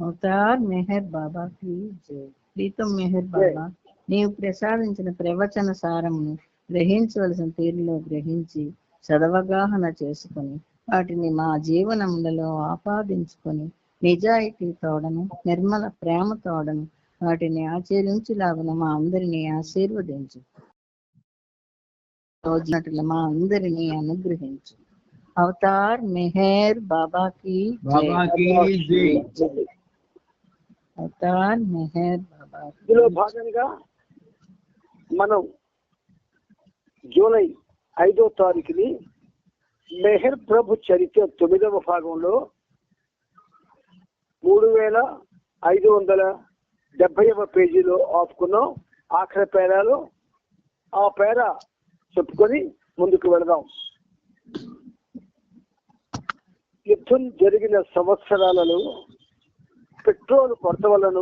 Avatar Meher బాబాకి జై. ప్రీతం మెహర్ బాబా నీవు ప్రసాదించిన ప్రవచన సారమును గ్రహించవలసిన తీరులో గ్రహించి సదవగాహన చేసుకొని వాటిని మా జీవనములలో ఆపాదించుకొని నిజాయితీ తోడను నిర్మల ప్రేమ తోడను వాటిని ఆచరించులాగున మా అందరినీ ఆశీర్వదించు. రోజునట్ల మా అందరినీ అనుగ్రహించు. అవతార్ మెహర్ బాబాకి జై. బాబాకి జై అవతార్ మెహర్ బాబాకి ఇందులో భాగంగా మనం జూలై ఐదో తారీఖుని మెహర్ ప్రభు చరిత్ర తొమ్మిదవ భాగంలో మూడు వేల ఐదు వందల డెబ్బైవ పేజీలో ఆపుకున్నాం. ఆఖరి పేరాలో ఆ పేర చెప్పుకొని ముందుకు వెళదాం. యుద్ధం జరిగిన సంవత్సరాలలో పెట్రోల్ కొరత వలన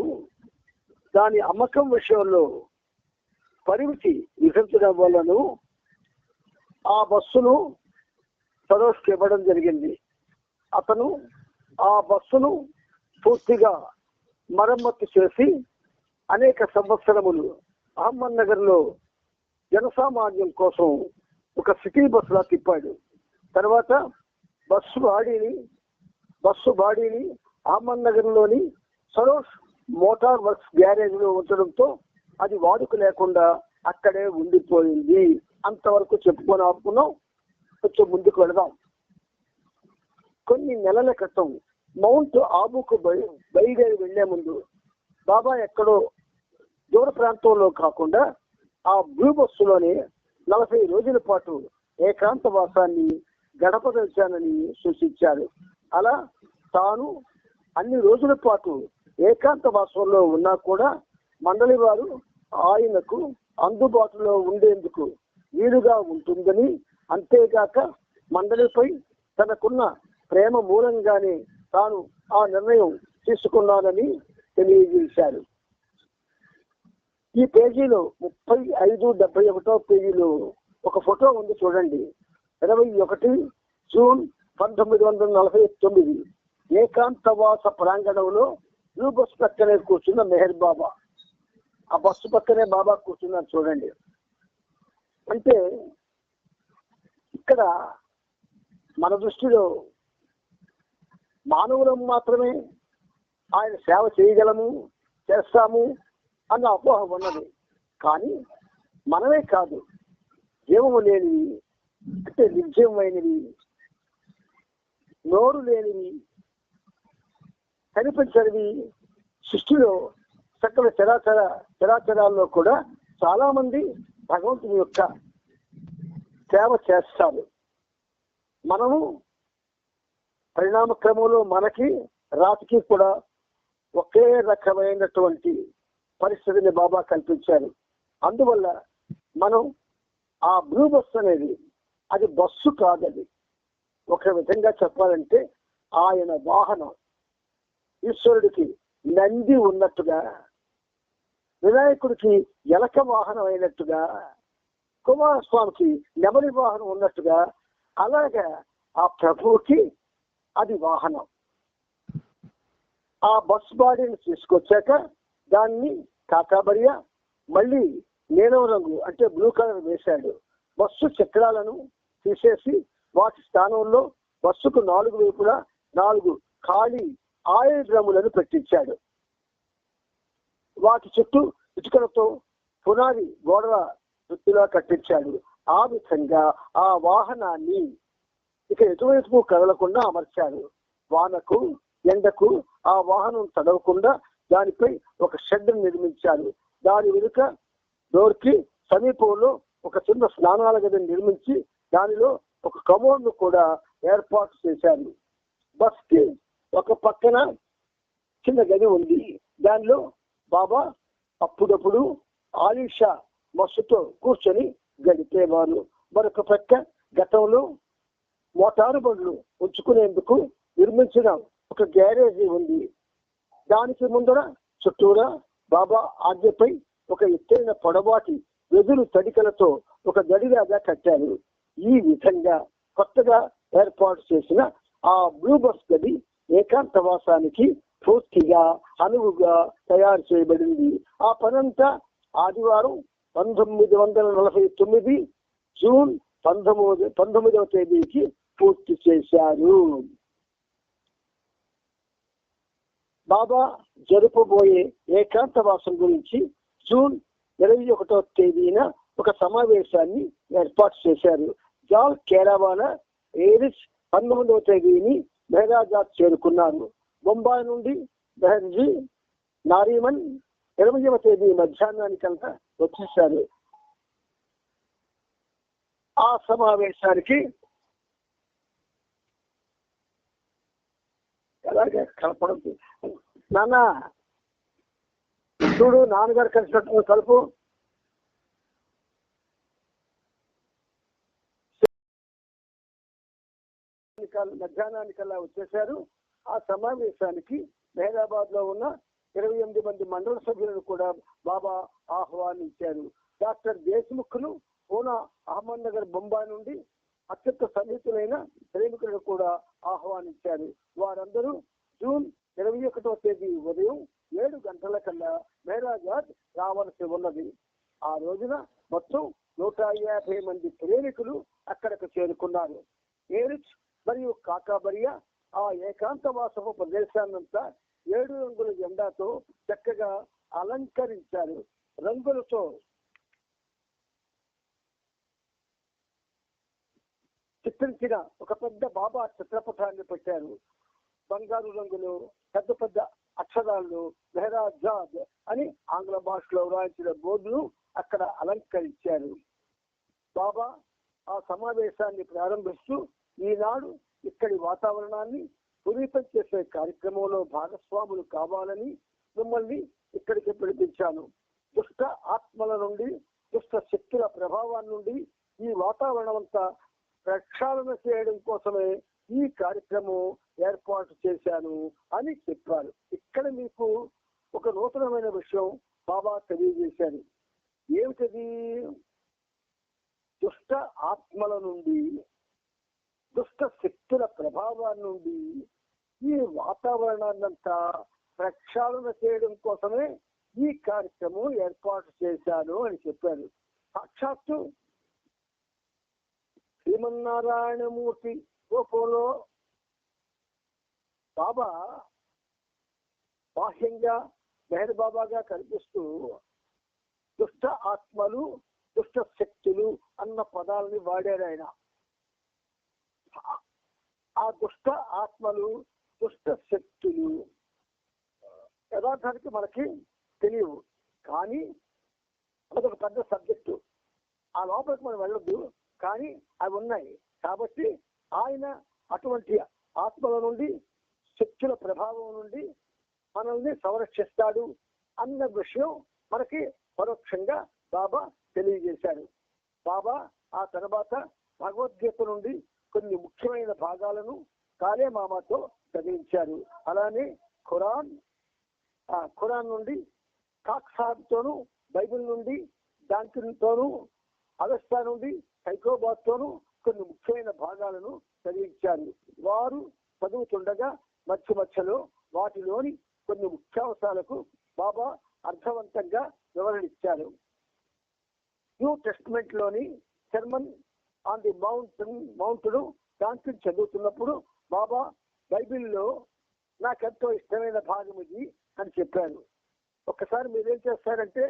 దాని అమ్మకం విషయంలో పరిమితి విధించడం వలను ఆ బస్సును సరోజ్కి ఇవ్వడం జరిగింది. అతను ఆ బస్సును పూర్తిగా మరమ్మతు చేసి అనేక సంవత్సరములు అహ్మద్ నగర్లో జనసామాన్యం కోసం ఒక సిటీ బస్సులా తిప్పాడు. తర్వాత బస్సు బాడీని బస్సు బాడీని అహ్మద్ నగర్లోని మోటార్ వర్క్స్ గ్యారేజ్లో ఉంచడంతో అది వాడుక లేకుండా అక్కడే ఉండిపోయింది. అంతవరకు చెప్పుకొని ఆపుకున్నాం. కొంచెం ముందుకు వెళదాం. కొన్ని నెలల క్రితం మౌంట్ ఆబుకు బయ బయలుదేరి వెళ్ళే ముందు బాబా ఎక్కడో దూర ప్రాంతంలో కాకుండా ఆ బ్లూ బస్సులోనే నలభై రోజుల పాటు ఏకాంత వాసాన్ని గడపదలిచానని సూచించారు. అలా తాను అన్ని రోజుల పాటు ఏకాంత వాసంలో ఉన్నా కూడా మండలి వారు ఆయనకు అందుబాటులో ఉండేందుకు వీలుగా ఉంటుందని అంతేగాక మండలిపై తనకున్న ప్రేమ మూలంగానే తాను ఆ నిర్ణయం తీసుకున్నానని తెలియజేశారు. ఈ పేజీలో ముప్పై ఐదు డెబ్బై ఒకటో పేజీలో ఒక ఫోటో ఉంది చూడండి. ఇరవై ఒకటి జూన్ పంతొమ్మిది వందల నలభై తొమ్మిది. ఏకాంతవాస ప్రాంగణంలో యూ బస్ పక్కనే కూర్చున్న మెహర్ బాబా. ఆ బస్సు పక్కనే బాబా కూర్చున్నారు చూడండి. అంటే ఇక్కడ మన దృష్టిలో మానవులం మాత్రమే ఆయన సేవ చేయగలము చేస్తాము అన్న అపోహ ఉన్నది. కానీ మనమే కాదు జీవము లేనివి అంటే నిర్జీవమైనవి నోరు లేనివి కనిపించనివి. సృష్టిలో సకల చరాచర చరాచరాల్లో కూడా చాలా మంది భగవంతుని యొక్క సేవ చేస్తారు. మనము పరిణామ క్రమంలో మనకి రాతికి కూడా ఒకే రకమైనటువంటి పరిస్థితిని బాబా కల్పించారు. అందువల్ల మనం ఆ బ్లూ బస్సు అనేది అది బస్సు కాదది. ఒక విధంగా చెప్పాలంటే ఆయన వాహనం. ఈశ్వరుడికి నంది ఉన్నట్టుగా వినాయకుడికి ఎలక వాహనం అయినట్టుగా కుమారస్వామికి నెమలి వాహనం ఉన్నట్టుగా అలాగా ఆ ప్రభువుకి అది వాహనం. ఆ బస్ బాడీని తీసుకొచ్చాక దాన్ని కాకాబరియ మళ్ళీ నీలం రంగు అంటే బ్లూ కలర్ వేశాడు. బస్సు చక్రాలను తీసేసి వాటి స్థానంలో బస్సుకు నాలుగు వైపులా నాలుగు ఖాళీ ఆయిల్ డ్రమ్ములను పెట్టించాడు. వాటి చుట్టూ ఇటుకలతో పునాది గోడల వృత్తిలా కట్టించాడు. ఆ విధంగా ఆ వాహనాన్ని ఇక ఎటువైపు కదలకుండా అమర్చాడు. వానకు ఎండకు ఆ వాహనం తడవకుండా దానిపై ఒక షెడ్ నిర్మించారు దాని వెనుక డోర్కి సమీపంలో ఒక చిన్న స్నానాల గదిని నిర్మించి దానిలో ఒక కమోడ్ను కూడా ఏర్పాటు చేశారు బస్కి ఒక పక్కన చిన్న గది ఉంది. దానిలో బాబా అప్పుడప్పుడు ఆలిషా మస్సుతో కూర్చొని గడిపేవారు. మరొక పక్క గతంలో మోటారు బండ్లు ఉంచుకునేందుకు నిర్మించిన ఒక గ్యారేజీ ఉంది. దానికి ముందర చుట్టూరా బాబా ఆజ్ఞపై ఒక ఎత్తైన పొడవాటి వెదురు తడికలతో ఒక గడిలాగా కట్టారు. ఈ విధంగా కొత్తగా ఏర్పాటు చేసిన ఆ బ్లూ బస్ గది ఏకాంతవాసానికి పూర్తిగా అనువుగా తయారు చేయబడింది. ఆ పనంతా ఆదివారం పంతొమ్మిది వందల నలభై తొమ్మిది జూన్ పంతొమ్మిది పంతొమ్మిదవ తేదీకి పూర్తి చేశారు. బాబా జరుపబోయే ఏకాంతవాసం గురించి జూన్ ఇరవై ఒకటో తేదీన ఒక సమావేశాన్ని ఏర్పాటు చేశారు. జాల్ కేరావాల ఏరిస్ పంతొమ్మిదవ తేదీని మెహరాజాద్ చేరుకున్నారు. బొంబాయి నుండి బెహర్జీ నారీమన్ ఇరవయవ తేదీ మధ్యాహ్నానికంతా వచ్చేసారు ఆ సమావేశానికి ఎలాగే కలపడం నాన్న చూడు నాన్నగారు కలిసినట్టు కలుపు మధ్యాహ్నానికల్లా వచ్చేశారు. ఆ సమావేశానికి మెహరాబాద్లో ఉన్న ఇరవై ఎనిమిది మంది మండల సభ్యులను కూడా బాబా ఆహ్వానించారు. డాక్టర్ దేశ్ముఖ్ను పూనా అహ్మద్ నగర్ బొంబాయి నుండి అత్యంత సన్నిహితులైన ప్రేమికులను కూడా ఆహ్వానించారు. వారందరూ జూన్ ఇరవై ఒకటో తేదీ ఉదయం ఏడు గంటల కల్లా మేరాజాద్ రావాల్సి ఉన్నది. ఆ రోజున మొత్తం నూట యాభై మంది ప్రేమికులు అక్కడకు చేరుకున్నారు. ఏరిచ్ మరియు కాకాబరియా ఆ ఏకాంతవాసపు ప్రదేశాన్నంతా ఏడు రంగుల జెండాతో చక్కగా అలంకరించారు. రంగులతో చిత్రించిన ఒక పెద్ద బాబా చిత్రపటాన్ని పెట్టారు. బంగారు రంగులు పెద్ద పెద్ద అక్షరాలు మెహరాజాద్ అని ఆంగ్ల భాషలో వ్రాయించిన బోర్డును అక్కడ అలంకరించారు. బాబా ఆ సమావేశాన్ని ప్రారంభిస్తూ ఈనాడు ఇక్కడి వాతావరణాన్ని పునీతం చేసే కార్యక్రమంలో భాగస్వాములు కావాలని మిమ్మల్ని ఇక్కడికి పిలిపించాను. దుష్ట ఆత్మల నుండి దుష్ట శక్తుల ప్రభావం నుండి ఈ వాతావరణం అంతా ప్రక్షాళన చేయడం కోసమే ఈ కార్యక్రమం ఏర్పాటు చేశాను అని చెప్పారు. ఇక్కడ మీకు ఒక నూతనమైన విషయం బాబా తెలియజేశారు. ఏమిటది? దుష్ట ఆత్మల నుండి దుష్ట శక్తుల ప్రభావం నుండి ఈ వాతావరణాన్నంతా ప్రక్షాళన చేయడం కోసమే ఈ కార్యక్రమం ఏర్పాటు చేశాను అని చెప్పారు. సాక్షాత్తు శ్రీమన్నారాయణమూర్తి గోపంలో బాబా బాహ్యంగా మెహర్ బాబాగా కనిపిస్తూ దుష్ట ఆత్మలు దుష్ట శక్తులు అన్న పదాలని వాడారు ఆయన. ఆ దుష్ట ఆత్మలు దుష్ట శక్తులు యథార్థానికి మనకి తెలియవు. కానీ అదొక పెద్ద సబ్జెక్టు ఆ లోపలికి మనం వెళ్ళొద్దు కానీ అవి ఉన్నాయి. కాబట్టి ఆయన అటువంటి ఆత్మల నుండి శక్తుల ప్రభావం నుండి మనల్ని సంరక్షిస్తాడు అన్న విషయం మనకి పరోక్షంగా బాబా తెలియజేశారు బాబా ఆ తర్వాత భగవద్గీత నుండి కొన్ని ముఖ్యమైన భాగాలను కాలే మామాతో చదివించారు. అలానే ఖురాన్ ఆ ఖురాన్ నుండి కాక్ బైబిల్ నుండి దాంట్తోనూ అగస్తా నుండి హైకోబాద్ తోనూ కొన్ని ముఖ్యమైన భాగాలను చదివించారు. వారు చదువుతుండగా మధ్య మధ్యలో వాటిలోని కొన్ని ముఖ్యాంశాలకు బాబా అర్థవంతంగా వివరణిచ్చారు న్యూ టెస్ట్మెంట్లోని ఆన్ ది మౌంటైన్ మౌంట్ను దాంట్లో చదువుతున్నప్పుడు బాబా బైబిల్లో నాకెంతో ఇష్టమైన భాగం ఇది అని చెప్పాను. ఒక్కసారి మీరేం చేస్తారంటే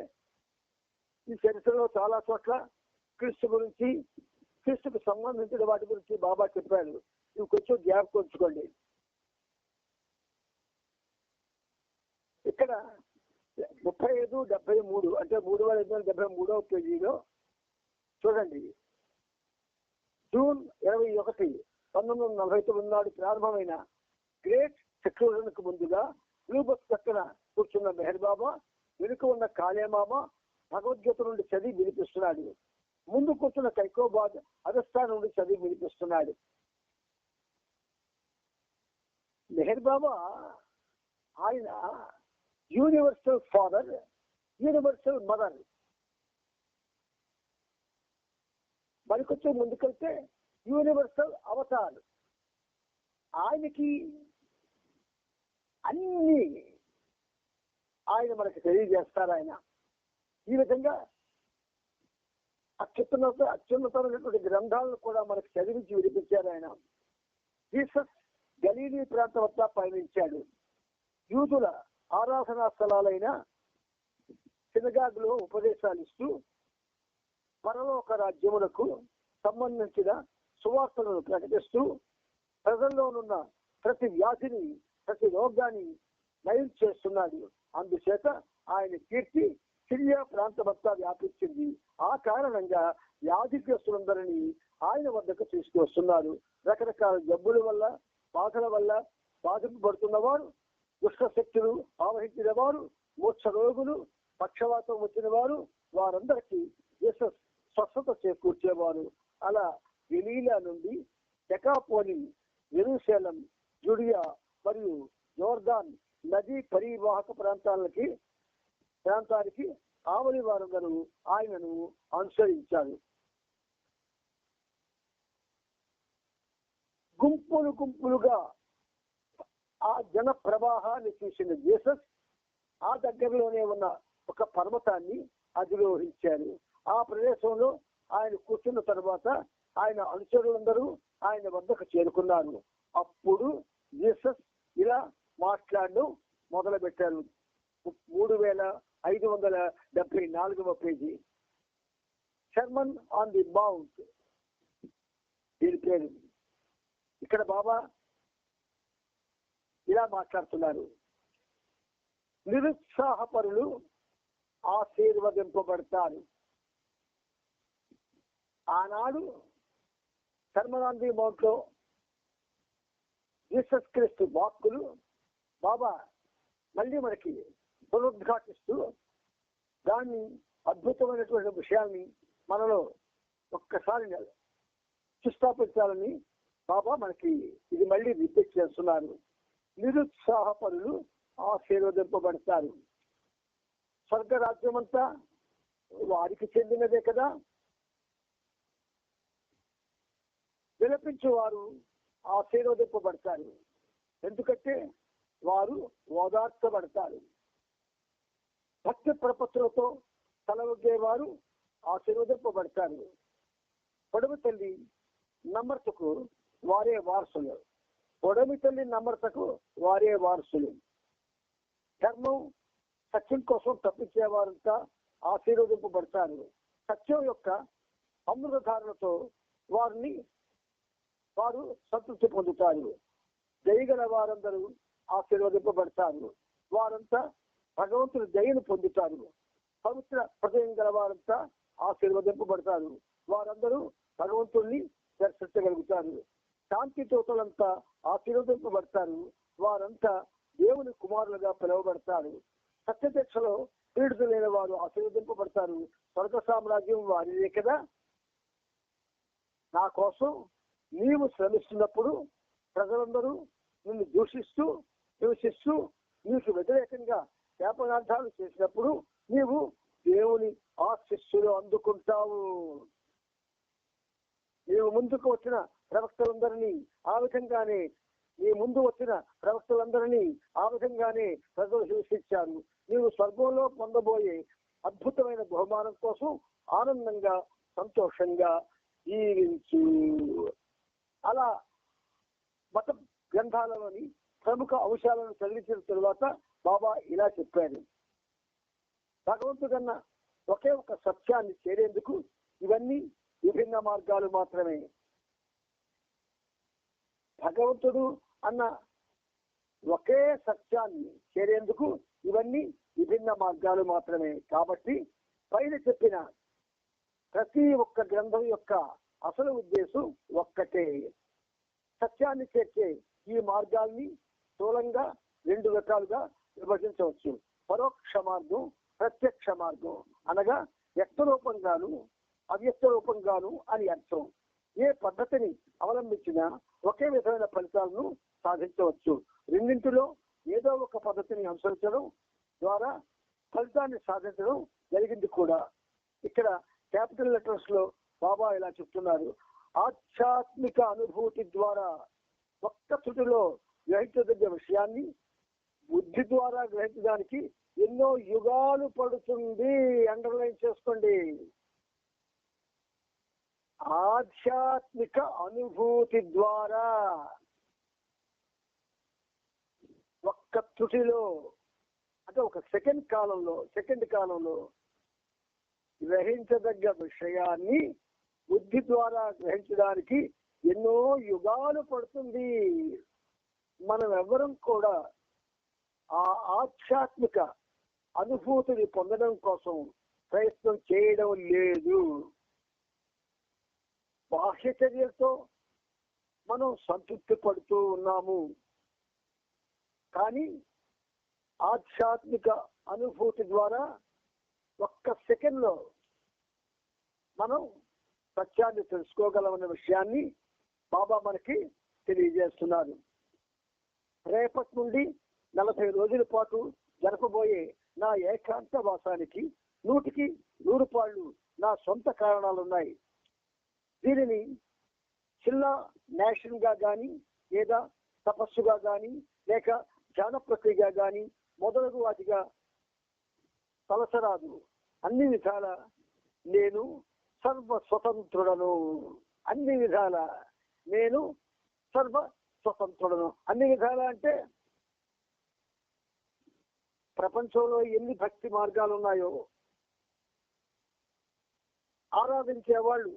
ఈ చరిత్రలో చాలా చోట్ల క్రీస్తు గురించి క్రీస్తుకు సంబంధించిన వాటి గురించి బాబా చెప్పాడు. ఇవి కొంచెం జ్ఞాపకం ఉంచుకోండి. ఇక్కడ ముప్పై ఐదు డెబ్బై మూడు అంటే మూడు వేల ఎనిమిది వందల డెబ్బై మూడవ పేజీలో చూడండి. జూన్ ఇరవై ఒకటి పంతొమ్మిది వందల నలభై తొమ్మిది నాడు ప్రారంభమైన గ్రేట్ సెక్యూరిటీకి ముందుగా బ్లూబస్ పక్కన కూర్చున్న మెహర్ బాబా వెనుక ఉన్న కాళేమామ భగవద్గీత నుండి చదివి వినిపిస్తున్నాడు. ముందు కూర్చున్న కైకోబాద్ అగస్తా నుండి చదివి వినిపిస్తున్నాడు. మెహర్ బాబా ఆయన యూనివర్సల్ ఫాదర్ యూనివర్సల్ మదర్. పనికొచ్చే ముందుకెళ్తే యూనివర్సల్ అవతారు. ఆయనకి అన్ని ఆయన మనకి తెలియజేస్తారు ఆయన. ఈ విధంగా అత్యున్నత అత్యున్నతమైనటువంటి గ్రంథాలను కూడా మనకు చదివించి వినిపించారు ఆయన. జీసస్ గలీలీ ప్రాంతం వద్ద పయనించాడు. యూదుల ఆరాధనా స్థలాలైన సినగాగ్లో ఉపదేశాలు ఇస్తూ పరలోక రాజ్యములకు సంబంధించిన సువార్తలను ప్రకటిస్తూ ప్రజల్లోనున్న ప్రతి వ్యాధిని ప్రతి రోగాన్ని నయం చేస్తున్నాడు. అందుచేత ఆయన కీర్తి సిరియా ప్రాంతమంతా వ్యాపించింది. ఆ కారణంగా వ్యాధిగ్రస్తులందరినీ ఆయన వద్దకు తీసుకువస్తున్నారు రకరకాల జబ్బుల వల్ల బాధల వల్ల బాధింపబడుతున్న వారు శక్తులు ఆవహించిన వారు మూర్ఛ రోగులు పక్షవాతం వచ్చిన వారు వారందరికీ జీసస్ స్వస్థత చేకూర్చేవారు. అలా గలీలా నుండి డెకాపోలి ఎరుశలం జుడియా మరియు జోర్దాన్ నదీ పరివాహక ప్రాంతాలకి ప్రాంతానికి ఆవలి వారందరూ ఆయనను అనుసరించారు. గుంపులు గుంపులుగా ఆ జన ప్రవాహాన్ని చూసిన జీసస్ ఆ దగ్గరలోనే ఉన్న ఒక పర్వతాన్ని అధిరోహించారు. ఆ ప్రదేశంలో ఆయన కూర్చున్న తర్వాత ఆయన అనుచరులందరూ ఆయన వద్దకు చేరుకున్నారు. అప్పుడు జీసస్ ఇలా మాట్లాడడం మొదలు పెట్టారు మూడు వేల ఐదు వందల డెబ్బై నాలుగవ పేజీ. షర్మన్ ఆన్ ది మౌంట్ దీని పేరు. ఇక్కడ బాబా ఇలా మాట్లాడుతున్నారు. నిరుత్సాహపరులు ఆశీర్వదింపబడతారు. ఆనాడు శర్మగాంధీ మౌంట్ జీసస్ క్రీస్తు వాక్కులు బాబా మళ్ళీ మనకి పునరుద్ఘాటిస్తూ దాన్ని అద్భుతమైనటువంటి విషయాన్ని మనలో ఒక్కసారి సుస్థాపించాలని బాబా మనకి ఇది మళ్ళీ రిపీట్ చేస్తున్నారు. నిరుత్సాహపరులు ఆశీర్వదింపబడతారు. స్వర్గ రాజ్యమంతా వారికి చెందినదే కదా విలపించేవారు ఆశీర్వదింపబడతారు ఎందుకంటే వారు ఓదార్చబడతారు. భక్తి ప్రపత్రులతో తలవగ్గేవారు ఆశీర్వదింపబడతారు పొడవు తల్లి నమ్రతకు వారే వారసులు. పొడమి తల్లి నమ్రతకు వారే వారసులు. ధర్మం సత్యం కోసం తప్పించేవారంతా ఆశీర్వదింపబడతారు సత్యం యొక్క అమృతధారణతో వారిని వారు సంతృప్తి పొందుతారు. దయగల వారందరూ ఆశీర్వదింపబడతారు. వారంతా భగవంతుని దయను పొందుతారు. పవిత్ర హృదయం గల వారంతా ఆశీర్వదింపబడతారు. వారందరూ భగవంతుణ్ణి దర్శించగలుగుతారు. శాంతి తోటలంతా ఆశీర్వదింపబడతారు. వారంతా దేవుని కుమారులుగా పిలువబడతారు. సత్యదీక్షలో పీడితులైన వారు ఆశీర్వదింపబడతారు. స్వర్గ సామ్రాజ్యం వారిదే కదా? నా కోసం నీవు శ్రమిస్తున్నప్పుడు ప్రజలందరూ నిన్ను దూషిస్తూ హింసిస్తూ నీకు వ్యతిరేకంగా శాపనార్థాలు చేసినప్పుడు నీవు దేవుని ఆశిస్సులు అందుకుంటావు. నీవు ముందుకు వచ్చిన ప్రవక్తలందరినీ ఆ విధంగానే నీ ముందు వచ్చిన ప్రవక్తలందరినీ ఆ విధంగానే ప్రజలు హింసించారు. నీవు స్వర్గంలో పొందబోయే అద్భుతమైన బహుమానం కోసం ఆనందంగా సంతోషంగా జీవించు. అలా మత గ్రంథాలలోని ప్రముఖ అంశాలను చదివించిన తరువాత బాబా ఇలా చెప్పారు. భగవంతుడన్న ఒకే ఒక సత్యాన్ని చేరేందుకు ఇవన్నీ విభిన్న మార్గాలు మాత్రమే. భగవంతుడు అన్న ఒకే సత్యాన్ని చేరేందుకు ఇవన్నీ విభిన్న మార్గాలు మాత్రమే. కాబట్టి పైన చెప్పిన ప్రతి ఒక్క గ్రంథం యొక్క అసలు ఉద్దేశం ఒక్కటే. సత్యాన్ని చేర్చే ఈ మార్గాల్ని స్థూలంగా రెండు రకాలుగా విభజించవచ్చు. పరోక్ష మార్గం ప్రత్యక్ష మార్గం. అనగా వ్యక్త రూపంగాను అవ్యక్త రూపంగాను అని అర్థం. ఏ పద్ధతిని అవలంబించినా ఒకే విధమైన ఫలితాలను సాధించవచ్చు. రెండింటిలో ఏదో ఒక పద్ధతిని అనుసరించడం ద్వారా ఫలితాన్ని సాధించడం జరిగింది కూడా. ఇక్కడ క్యాపిటల్ లెటర్స్లో బాబా ఇలా చెప్తున్నారు. ఆధ్యాత్మిక అనుభూతి ద్వారా ఒక్క తుటిలో గ్రహించదగ్గ విషయాన్ని బుద్ధి ద్వారా గ్రహించడానికి ఎన్నో యుగాలు పడుతుంది. అండర్లైన్ చేసుకోండి. ఆధ్యాత్మిక అనుభూతి ద్వారా ఒక్క తుటిలో అంటే ఒక సెకండ్ కాలంలో సెకండ్ కాలంలో గ్రహించదగ్గ విషయాన్ని బుద్ధి ద్వారా గ్రహించడానికి ఎన్నో యుగాలు పడుతుంది. మనం ఎవరం కూడా ఆ ఆధ్యాత్మిక అనుభూతిని పొందడం కోసం ప్రయత్నం చేయడం లేదు. బాహ్యచర్యలతో మనం సంతృప్తి పడుతూ ఉన్నాము. కానీ ఆధ్యాత్మిక అనుభూతి ద్వారా ఒక్క సెకండ్లో మనం సత్యాన్ని తెలుసుకోగలమన్న విషయాన్ని బాబా మనకి తెలియజేస్తున్నారు. రేపటి నుండి నలభై రోజుల పాటు జరపబోయే నా ఏకాంత వాసానికి నూటికి నూరు పాళ్ళు నా సొంత కారణాలున్నాయి. దీనిని చిన్న నేషన్గా గాని లేదా తపస్సుగా గాని లేక ధ్యాన ప్రక్రియగా గాని మొదలగు వాటిగా తలసరాదు. అన్ని విధాల నేను సర్వ స్వతంత్రుడను. అన్ని విధాల నేను సర్వ స్వతంత్రుడను. అన్ని విధాల అంటే ప్రపంచంలో ఎన్ని భక్తి మార్గాలు ఉన్నాయో ఆరాధించే వాళ్ళు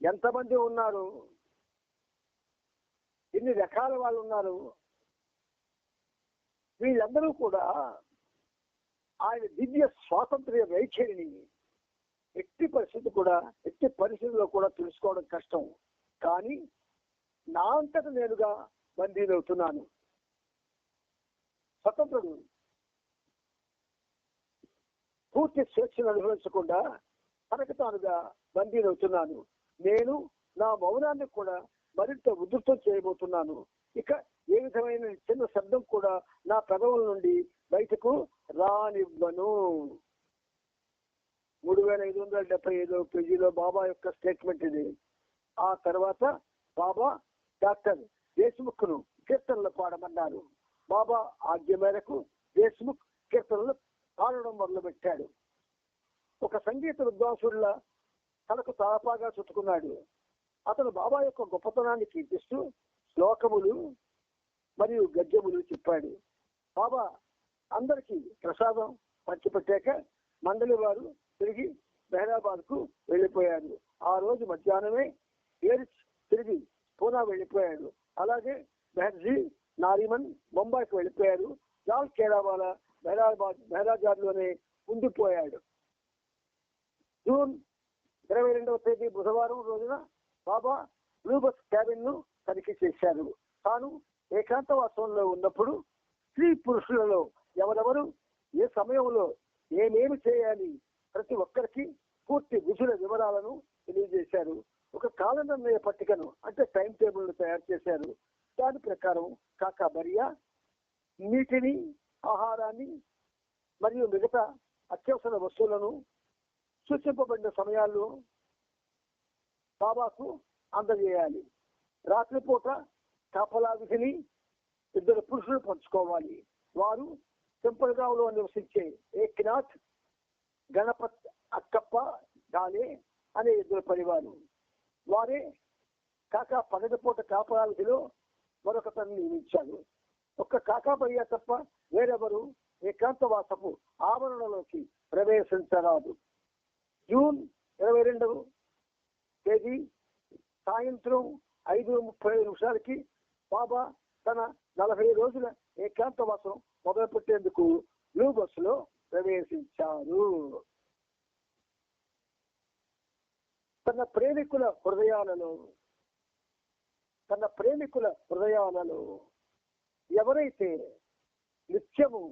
ఎంతమంది ఉన్నారు ఎన్ని రకాల వాళ్ళు ఉన్నారు వీళ్ళందరూ కూడా ఆయన దివ్య స్వాతంత్ర్య వైఖరిని ఎట్టి పరిస్థితి కూడా ఎట్టి పరిస్థితుల్లో కూడా తెలుసుకోవడం కష్టం. కానీ నా అంతట నేనుగా బందీలవుతున్నాను స్వతంత్రుడు పూర్తి స్వేచ్ఛను అనుభవించకుండా తనకు తానుగా బందీలవుతున్నాను నేను నా మౌనాన్ని కూడా మరింత ఉధృతం చేయబోతున్నాను. ఇక ఏ విధమైన చిన్న శబ్దం కూడా నా పెదవుల నుండి బయటకు రానివ్వను. వేల ఐదు వందల డెబ్బై ఐదో పేజీలో బాబా యొక్క స్టేట్మెంట్ ఇది. ఆ తర్వాత బాబా డాక్టర్ దేశ్ముఖ్ను కీర్తనలు పాడమన్నారు. బాబా ఆజ్ఞ మేరకు దేశ్ముఖ్ కీర్తనలు పాడడం మొదలుపెట్టాడు. ఒక సంగీత విద్వాంసుడిలా తనకు తాపాగా చుట్టుకున్నాడు. అతను బాబా యొక్క గొప్పతనాన్ని కీర్తిస్తూ శ్లోకములు మరియు గద్యములు చెప్పాడు. బాబా అందరికీ ప్రసాదం పంచిపెట్టాక మండలి వారు తిరిగి మెహరాబాద్కు వెళ్ళిపోయారు ఆ రోజు మధ్యాహ్నమే ఏరిచ్ తిరిగి పూనా వెళ్ళిపోయాడు. అలాగే మెహర్జీ నారిమన్ బొంబాయికి వెళ్ళిపోయారు. లాల్ కేరావాల మెహరాబాద్ మెహరాజాద్లోనే ఉండిపోయాడు. జూన్ ఇరవై రెండవ తేదీ బుధవారం రోజున బాబా బ్లూబస్ క్యాబిన్ను తనిఖీ చేశారు. తాను ఏకాంతవాసంలో ఉన్నప్పుడు స్త్రీ పురుషులలో ఎవరెవరు ఏ సమయంలో ఏమేమి చేయాలి ప్రతి ఒక్కరికి పూర్తి విధుల వివరాలను తెలియజేశారు. ఒక కాల నిర్ణయ పట్టికను అంటే టైం టేబుల్ను తయారు చేశారు. దాని ప్రకారం కాకా బరియా నీటిని ఆహారాన్ని మరియు మిగతా అత్యవసర వస్తువులను సూచింపబడిన సమయాల్లో బాబాకు అందజేయాలి. రాత్రిపూట కాపలా విధిని ఇద్దరు పురుషులు పంచుకోవాలి. వారు సింపల్గావ్లో నివసించే ఏక్నాథ్ గణపత్ అక్కప్ప డాలే అనే ఇద్దరు పరివారు వారే కాకా పగటిపూట పూట కాపలా మరొకతను నియమించారు. ఒక్క కాకా తప్ప వేరెవరు ఏకాంతవాసపు ఆవరణలోకి ప్రవేశించరాదు. జూన్ ఇరవై రెండవ తేదీ సాయంత్రం ఐదు ముప్పై నిమిషాలకి బాబా తన నలభై రోజుల ఏకాంతవాసం మొదలుపెట్టేందుకు బ్లూ బస్సులో ప్రవేశించారు. తన ప్రేమికుల హృదయాలలో తన ప్రేమికుల హృదయాలలో ఎవరైతే నిత్యము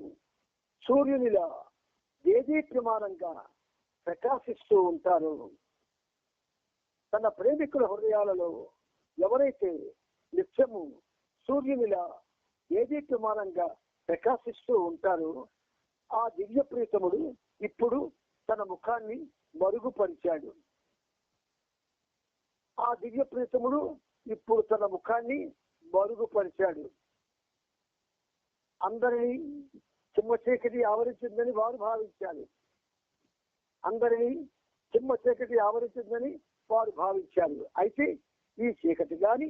సూర్యునిలా దేదీప్యమానంగా ప్రకాశిస్తూ ఉంటారో తన ప్రేమికుల హృదయాలలో ఎవరైతే నిత్యము సూర్యునిలా ఏదీప్యమానంగా ప్రకాశిస్తూ ఉంటారో ఆ దివ్య ప్రీతముడు ఇప్పుడు తన ముఖాన్ని మరుగుపరిచాడు. ఆ దివ్య ప్రీతముడు ఇప్పుడు తన ముఖాన్ని మరుగుపరిచాడు. అందరినీ చిమ్మ చీకటి ఆవరించిందని వారు భావించాలి అందరినీ చిమ్మ చీకటి ఆవరించిందని వారు భావించారు. అయితే ఈ చీకటి గాని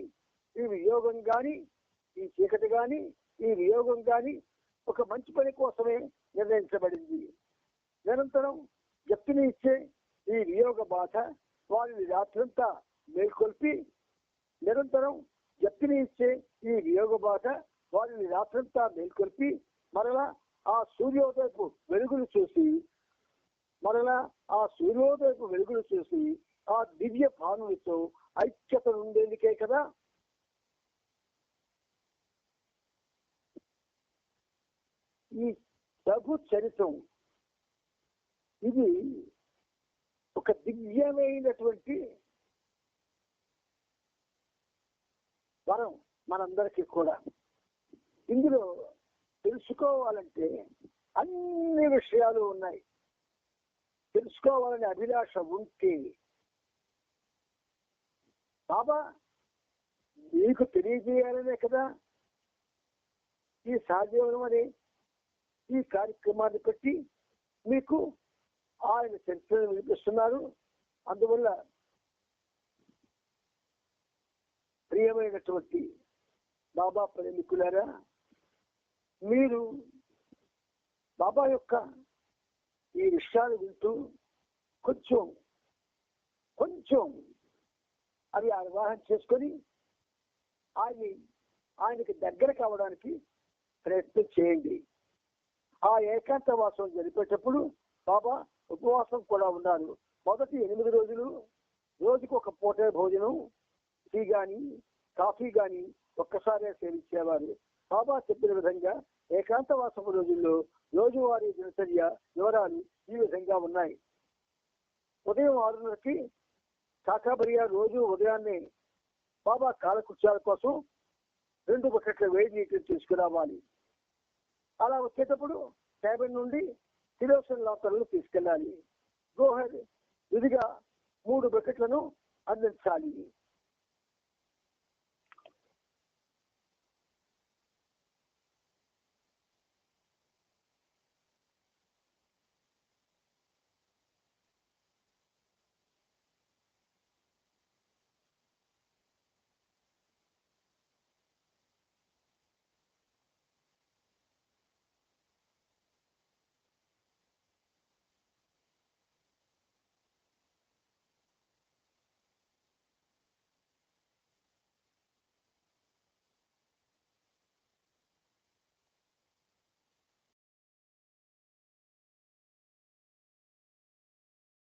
ఈ వియోగం గాని ఈ చీకటి గాని ఈ వియోగం గాని ఒక మంచి పని కోసమే నిర్ణయించబడింది. నిరంతరం జప్తిని ఇచ్చే ఈ వియోగ బాధ వారిని రాత్రంతా మేల్కొల్పి నిరంతరం జప్తిని ఇచ్చే ఈ వియోగ బాధ వారిని రాత్రంతా మేల్కొల్పి మరలా ఆ సూర్యోదయపు వెలుగులు చూసి మరలా ఆ సూర్యోదయపు వెలుగులు చూసి ఆ దివ్య భానులతో ఐక్యత ఉండేందుకే కదా? ఈ ప్రభు చరిత్రం. ఇది ఒక దివ్యమైనటువంటి వరం మనందరికీ కూడా. ఇందులో తెలుసుకోవాలంటే అన్ని విషయాలు ఉన్నాయి. తెలుసుకోవాలనే అభిలాష ఉంటే బాబా మీకు తెలియజేయాలనే కదా? ఈ సహజీవనం అనే ఈ కార్యక్రమాన్ని పెట్టి మీకు ఆయన చరిత్రను వినిపిస్తున్నారు. అందువల్ల ప్రియమైనటువంటి బాబా ప్రేమికులారా మీరు బాబా యొక్క ఈ విషయాలు వింటూ కొంచెం కొంచెం అవి అవగాహన చేసుకొని ఆయన ఆయనకి దగ్గర కావడానికి ప్రయత్నం చేయండి. ఆ ఏకాంతవాసం జరిపేటప్పుడు బాబా ఉపవాసం కూడా ఉన్నారు. మొదటి ఎనిమిది రోజులు రోజుకు ఒక పూటే భోజనం టీ గాని కాఫీ గాని ఒక్కసారే సేవించేవారు. బాబా చెప్పిన విధంగా ఏకాంతవాసం రోజుల్లో రోజువారీ దినచర్య వివరాలు ఈ విధంగా ఉన్నాయి. ఉదయం ఆరున్నరకి కాకాబరియా రోజు ఉదయాన్నే బాబా కాలకృత్యాల కోసం రెండు బకెట్ల వేడి నీటిని తీసుకురావాలి. అలా వచ్చేటప్పుడు క్యాబిన్ నుండి కిరోసిన్ లాకర్లు తీసుకెళ్ళాలి. గోహెడ్ విధిగా మూడు బకెట్లను అందించాలి.